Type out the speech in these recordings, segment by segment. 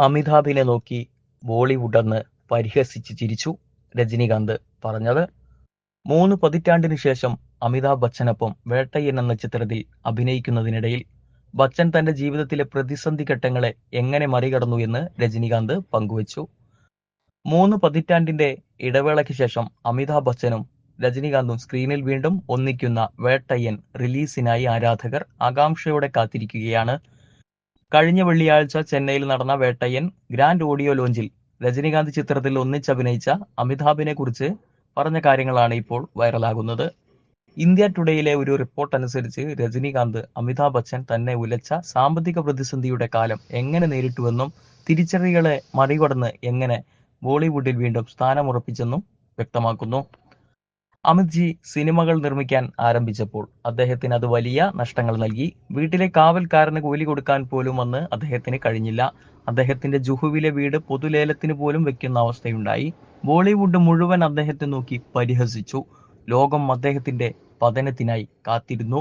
അമിതാഭിനെ നോക്കി ബോളിവുഡെന്ന് പരിഹസിച്ച് ചിരിച്ചു രജനികാന്ത് പറഞ്ഞത് മൂന്ന് പതിറ്റാണ്ടിനു ശേഷം അമിതാഭ് ബച്ചനൊപ്പം വേട്ടയ്യൻ എന്ന ചിത്രത്തിൽ അഭിനയിക്കുന്നതിനിടയിൽ ബച്ചൻ തന്റെ ജീവിതത്തിലെ പ്രതിസന്ധി ഘട്ടങ്ങളെ എങ്ങനെ മറികടന്നു എന്ന് രജനികാന്ത് പങ്കുവച്ചു. മൂന്ന് പതിറ്റാണ്ടിന്റെ ഇടവേളയ്ക്ക് ശേഷം അമിതാഭ് ബച്ചനും രജനികാന്തും സ്ക്രീനിൽ വീണ്ടും ഒന്നിക്കുന്ന വേട്ടയ്യൻ റിലീസിനായി ആരാധകർ ആകാംക്ഷയോടെ കാത്തിരിക്കുകയാണ് കഴിഞ്ഞ വെള്ളിയാഴ്ച ചെന്നൈയിൽ നടന്ന വേട്ടയ്യൻ ഗ്രാൻഡ് ഓഡിയോ ലോഞ്ചിൽ രജനികാന്ത് ചിത്രത്തിൽ ഒന്നിച്ചഭിനയിച്ച അമിതാഭിനെ കുറിച്ച് പറഞ്ഞ കാര്യങ്ങളാണ് ഇപ്പോൾ വൈറലാകുന്നത്. ഇന്ത്യ ടുഡേയിലെ ഒരു റിപ്പോർട്ട് അനുസരിച്ച് രജനികാന്ത് അമിതാഭ് ബച്ചൻ തന്നെ ഉലച്ച സാമ്പത്തിക പ്രതിസന്ധിയുടെ കാലം എങ്ങനെ നേരിട്ടുവെന്നും തിരിച്ചറികളെ മറികടന്ന് എങ്ങനെ ബോളിവുഡിൽ വീണ്ടും സ്ഥാനമുറപ്പിച്ചെന്നും വ്യക്തമാക്കുന്നു. അമിത് ജി സിനിമകൾ നിർമ്മിക്കാൻ ആരംഭിച്ചപ്പോൾ അദ്ദേഹത്തിന് അത് വലിയ നഷ്ടങ്ങൾ നൽകി. വീട്ടിലെ കാവൽക്കാരന് കൂലി കൊടുക്കാൻ പോലും അന്ന് അദ്ദേഹത്തിന് കഴിഞ്ഞില്ല. അദ്ദേഹത്തിന്റെ ജുഹുവിലെ വീട് പൊതുലേലത്തിന് പോലും വെക്കുന്ന അവസ്ഥയുണ്ടായി. ബോളിവുഡ് മുഴുവൻ അദ്ദേഹത്തെ നോക്കി പരിഹസിച്ചു. ലോകം അദ്ദേഹത്തിന്റെ പതനത്തിനായി കാത്തിരുന്നു.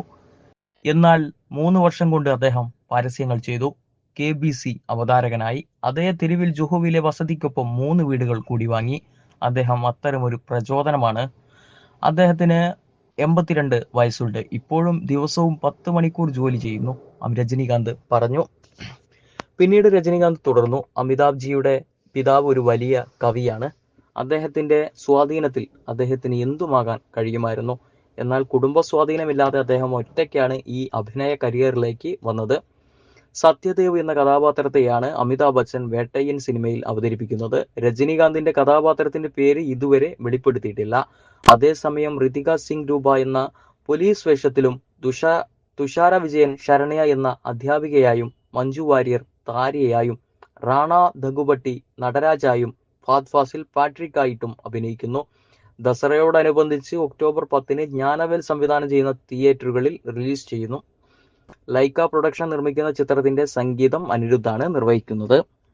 എന്നാൽ മൂന്ന് വർഷം കൊണ്ട് അദ്ദേഹം പരസ്യങ്ങൾ ചെയ്തു. കെ ബി സി അവതാരകനായി. അതേ തെരുവിൽ ജുഹുവിലെ വസതിക്കൊപ്പം മൂന്ന് വീടുകൾ കൂടി വാങ്ങി. അദ്ദേഹം അത്തരമൊരു പ്രചോദനമാണ് അദ്ദേഹത്തിന് എൺപത്തിരണ്ട് വയസ്സുണ്ട്. ഇപ്പോഴും ദിവസവും പത്ത് മണിക്കൂർ ജോലി ചെയ്യുന്നു. രജനീകാന്ത് പറഞ്ഞു. പിന്നീട് രജനീകാന്ത് തുടർന്നു. അമിതാഭ് ജിയുടെ പിതാവ് ഒരു വലിയ കവിയാണ്. അദ്ദേഹത്തിന്റെ സ്വാധീനത്തിൽ അദ്ദേഹത്തിന് എന്തുമാകാൻ കഴിയുമായിരുന്നു? എന്നാൽ കുടുംബ സ്വാധീനമില്ലാതെ അദ്ദേഹം ഒറ്റയ്ക്കാണ് ഈ അഭിനയ കരിയറിലേക്ക് വന്നത്. സത്യദേവ് എന്ന കഥാപാത്രത്തെയാണ് അമിതാഭ് ബച്ചൻ വേട്ടയ്യൻ സിനിമയിൽ അവതരിപ്പിക്കുന്നത്. രജനീകാന്തിന്റെ കഥാപാത്രത്തിന്റെ പേര് ഇതുവരെ വെളിപ്പെടുത്തിയിട്ടില്ല. അതേസമയം ഋതിക സിംഗ് രൂപ എന്ന പോലീസ് വേഷത്തിലും തുഷാ തുഷാര വിജയൻ ശരണയ എന്ന അധ്യാപികയായും മഞ്ജു വാര്യർ താരയായും റാണ ദഗുബട്ടി നടരാജായും ഫാദ് ഫാസിൽ പാട്രിക് ആയിട്ടും അഭിനയിക്കുന്നു. ദസറയോടനുബന്ധിച്ച് ഒക്ടോബർ പത്തിന് ജ്ഞാനവേൽ സംവിധാനം ചെയ്യുന്ന തിയേറ്ററുകളിൽ റിലീസ് ചെയ്യുന്നു. ലൈക്ക പ്രൊഡക്ഷൻ നിർമ്മിക്കുന്ന ചിത്രത്തിന്റെ സംഗീതം അനിരുദ്ധാണ് നിർവഹിക്കുന്നത്.